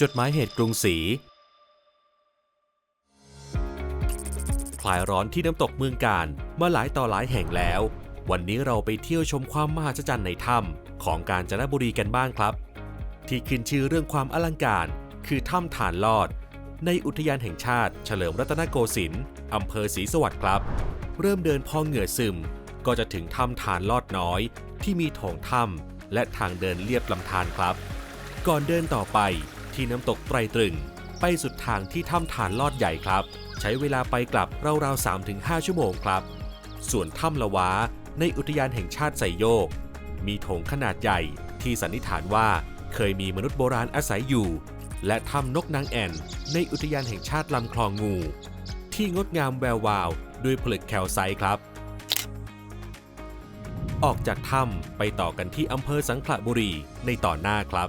จดหมายเหตุกรุงศรีคลายร้อนที่น้ำตกเมืองการมาหลายต่อหลายแห่งแล้ว วันนี้เราไปเที่ยวชมความมหัศจรรย์ในถ้ำของกาญจนบุรีกันบ้างครับ ที่ขึ้นชื่อเรื่องความอลังการ คือถ้ำฐานลอด ในอุทยานแห่งชาติเฉลิมรัตนโกสินทร์อำเภอศรีสวัสดิ์ครับ เริ่มเดินพอเหงื่อซึม ก็จะถึงถ้ำฐานลอดน้อย ที่มีโถงถ้ำและทางเดินเลียบลำธารครับ ก่อนเดินต่อไป ที่น้ำตกไตรตรึง ไปสุดทางที่ถ้ำฐานลอดใหญ่ครับ ใช้เวลาไปกลับราวๆ3-5 ชั่วโมงครับ ส่วนถ้ำละวาในอุทยานแห่งชาติไซโยก มีโถงขนาดใหญ่ที่สันนิษฐานว่าเคยมีมนุษย์โบราณอาศัยอยู่ และถ้ำนกนางแอ่น ในอุทยานแห่งชาติลำคลองงู ที่งดงามแวววาวด้วยผลึกแคลไซครับ ออกจากถ้ำไปต่อกันที่อำเภอสังขละบุรีในต่อนหน้าครับ